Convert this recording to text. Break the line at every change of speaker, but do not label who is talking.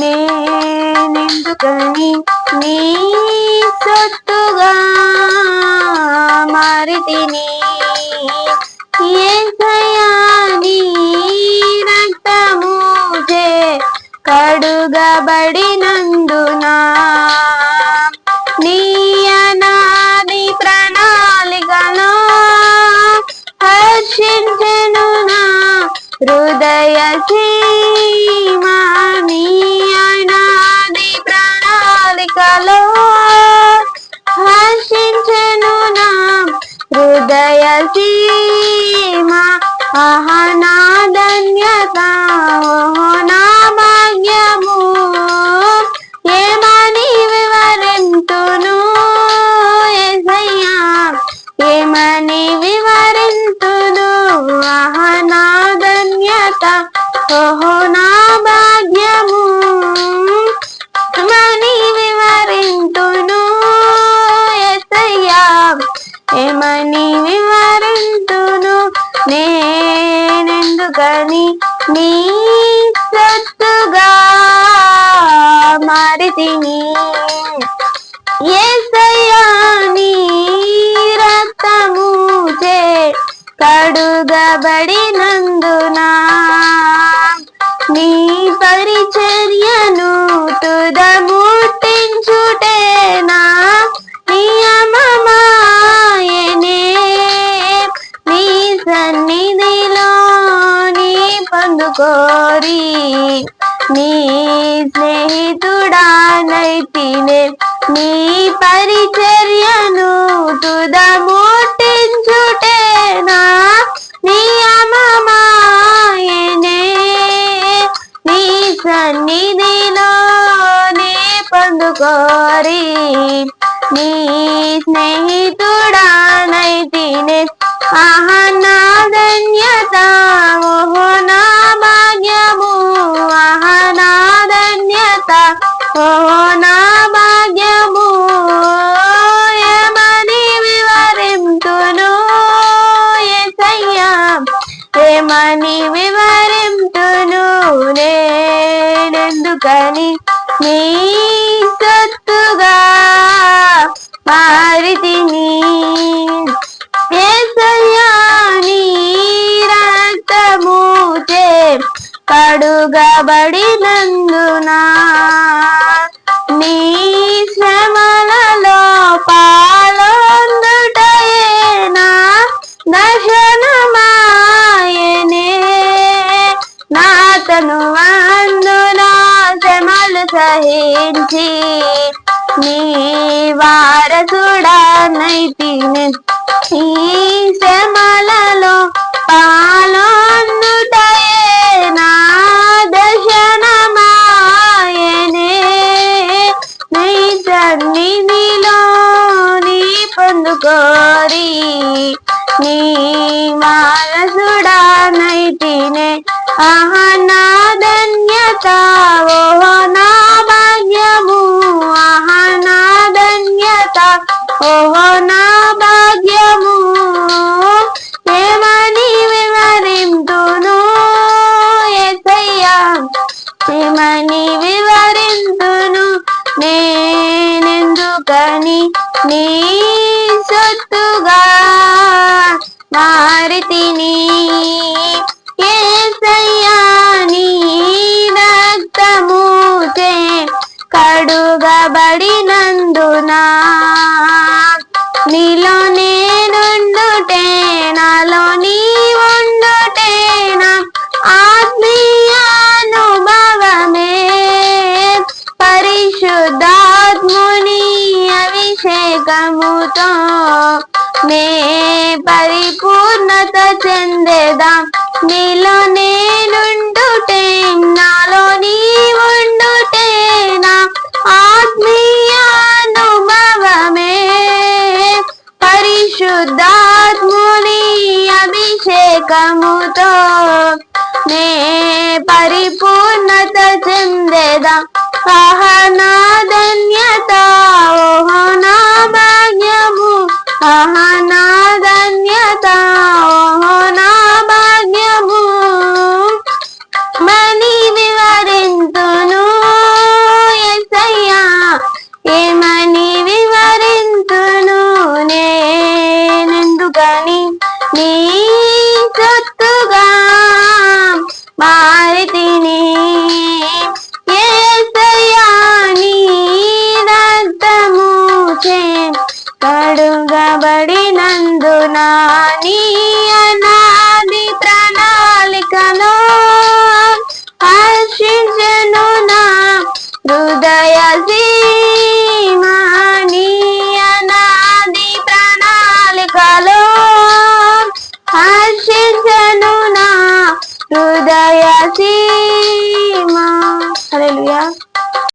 నేనెందుకని నీ సొత్తుగా మారితిని. హృదయ సీమా ఆహా నా ధన్యత ఓహో నా ఏమని వివరింతును ఎసయ్యా ఏమని వివరింతును అహనా ధన్యత నీ సత్తుగా మారితిని ఏసయ్యా నీ స్నేహితుడానైతినే నీ పరిచర్యను తుదముట్టించుటేనా? నియమమాయనే నీ సన్నిధిలో నీ పొందుకోరి నీ స్నేహితుడు నా భాగ్యము ఏమని వివరింతును? ఎసయ్యా ఏమని వివరింతును? నేనెందుకని నీ సొత్తుగా మారితిని? పడుగబడినందునా నీ రక్తముచే కడుగబడినందునా శ్రమలలో పాలొందుటయేనా దర్శనమాయనే నాతను అందునా శ్రమలు సహించి నీ వారసుడానైతిని ఈ శ్రమలలో పాలొందుటయేనా వారసుడానైతినే ఆహా నా ధన్యత ఓహో నా భాగ్యము ఆహా నా ధన్యత అభిషేకముతో నే పరిపూర్ణత చెందేదా. నీలో నేనుండుటే నాలో నీ ఉండుటేనా ఆత్మీయానుభవమే పరిశుద్ధాత్ముని అభిషేకముతో నే పరిపూర్ణత చెందేదా. సహనా പാത